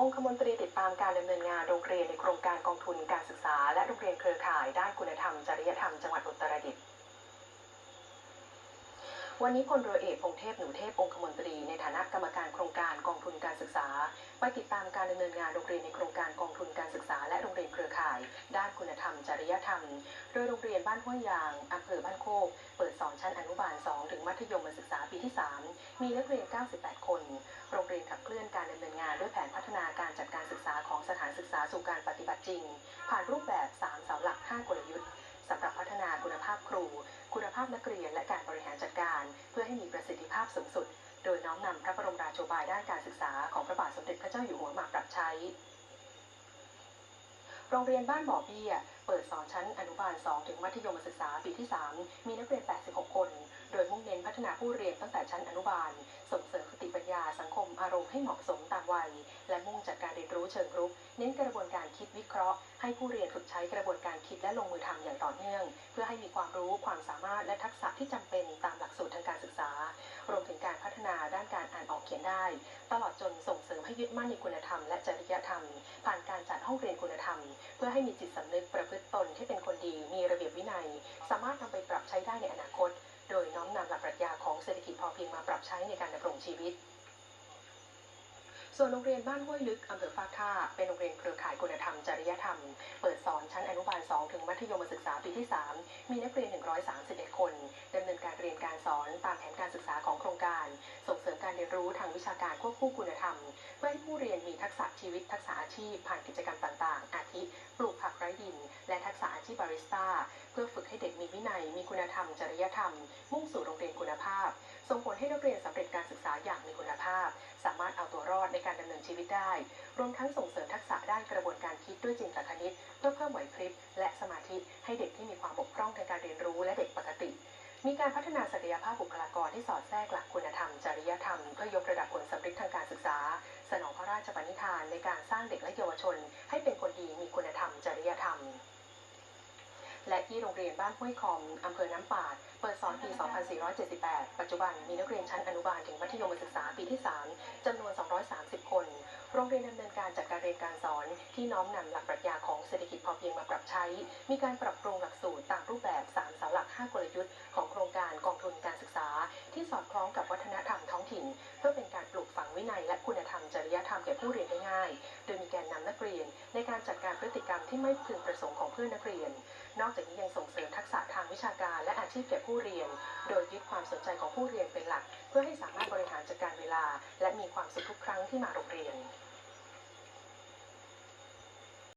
องคมนตรีติดตามการดำเนินงานโรงเรียนในโครงการกองทุนการศึกษา และโรงเรียนเครือข่ายด้านคุณธรรม จริยธรรมจังหวัดอุตรดิตถ์วันนี้พลเรือเอกพงเทพหนูเทพองคมนตรี ในฐานะกรรมการโครงการกองทุนการศึกษาไปติดตามการดำเนินงานโรงเรียนในโครงการกองทุนการศึกษา และโรงเรียนเครือข่าย ด้านคุณธรรม จริยธรรม โดยโรงเรียนบ้านห้วยยางอำเภอบ้านโคก เปิดสอนชั้นอนุบาล 2 ถึงมัธยมศึกษาปีที่ 3 มีนักเรียน 98 คน ฒนาการจัดการศึกษาของสถานศึกษาสู่การปฏิบัติจริง ผ่านรูปแบบ 3 เสาหลัก 5 กลยุทธ์สำหรับพัฒนาคุณภาพครู คุณภาพนักเรียนและการบริหารจัดการ เพื่อให้มีประสิทธิภาพสูงสุด โดยน้อมนำพระบรมราโชบายด้านการศึกษาของพระบาทสมเด็จพระเจ้าอยู่หัวมาปรับใช้ โรงเรียนบ้านบ่อเบี้ย เปิดสอนชั้นอนุบาล 2 ถึงมัธยมศึกษาปีที่ 3 มีนักเรียน 86 คน โดยมุ่งเน้นพัฒนาผู้เรียนตั้งแต่ชั้นอนุบาล ส่งเสริมสติปัญญาสังคมอารมณ์ให้เหมาะสมตามวัย จัดการเรียนรู้เชิงรุก เน้นกระบวนการคิดวิเคราะห์ ให้ผู้เรียนฝึกใช้กระบวนการคิดและลงมือทำอย่างต่อเนื่อง เพื่อให้มีความรู้ความสามารถและทักษะที่จำเป็นตามหลักสูตรทางการศึกษา รวมถึงการพัฒนาด้านการอ่านออกเขียนได้ ตลอดจนส่งเสริมให้ยึดมั่นในคุณธรรมและจริยธรรม ผ่านการจัดห้องเรียนคุณธรรม เพื่อให้มีจิตสำนึกประพฤติตนที่เป็นคนดี มีระเบียบวินัย สามารถนำไปปรับใช้ได้ในอนาคต โดยน้อมนำหลักปรัชญาของเศรษฐกิจพอเพียงมาปรับใช้ในการดำรงชีวิต ส่วนโรงเรียนบ้านห้วยลึกอำเภอฟากท่าเป็นโรงเรียนเครือข่ายคุณธรรมจริยธรรม เปิดสอนชั้นอนุบาล 2 ถึงมัธยมศึกษาปีที่ 3 มีนักเรียน 131 คนดำเนินการเรียนการสอนตามแผนการศึกษาของโครงการ ส่งเสริมการเรียนรู้ทางวิชาการควบคู่คุณธรรม เพื่อให้ผู้เรียนมีทักษะชีวิตทักษะอาชีพ ผ่านกิจกรรมต่างๆ อาทิปลูกผักไร้ดิน และทักษะอาชีพบาริสต้า เพื่อฝึกให้เด็กมีวินัยมีคุณธรรม จริยธรรม มุ่งสู่โรง ภาพ ส่งผลให้นักเรียนสำเร็จการศึกษาอย่างมีคุณภาพ สามารถเอาตัวรอดในการดำเนินชีวิตได้ รวมทั้งส่งเสริมทักษะด้านกระบวนการคิดด้วยจินตคณิต เพื่อเพิ่มไหวพริบและสมาธิให้เด็กที่มีความบกพร่องทางการเรียนรู้และเด็กปกติ มีการพัฒนาศักยภาพบุคลากรที่สอดแทรกหลักคุณธรรม จริยธรรม เพื่อยกระดับผลสำเร็จทางการศึกษา สนองพระราชปณิธานในการสร้างเด็กและเยาวชน ให้เป็นคนดีมีคุณธรรม จริยธรรมและที่โรงเรียนบ้านห้วยคอม อำเภอน้ำปาด 2478 ปัจจุบันมีนักเรียนชั้นอนุบาลถึงมัธยมศึกษาปีที่ 3 จำนวน 230 คน โรงเรียนดำเนินการจัดการเรียนการสอนที่น้อมนำหลักปรัชญาของเศรษฐกิจพอเพียงมาปรับใช้ มีการปรับปรุงหลักสูตรตามรูปแบบ 3 เสาหลัก 5 กลยุทธ์ของโครงการกองทุนการศึกษา ที่สอดคล้องกับวัฒนธรรมท้องถิ่น เพื่อเป็นการปลูกฝังวินัยและคุณธรรมจริยธรรมแก่ผู้เรียนได้ง่าย โดยมีแกนนำนักเรียน ในการจัดการพฤติกรรมที่ไม่พึงประสงค์ของเพื่อนนักเรียน นอกจากนี้ยังส่งเสริมทักษะทาง ชีพแก่ผู้เรียน โดยยึดความสนใจของผู้เรียนเป็นหลัก เพื่อให้สามารถบริหารจัดการเวลา และมีความสุขทุกครั้งที่มาโรงเรียน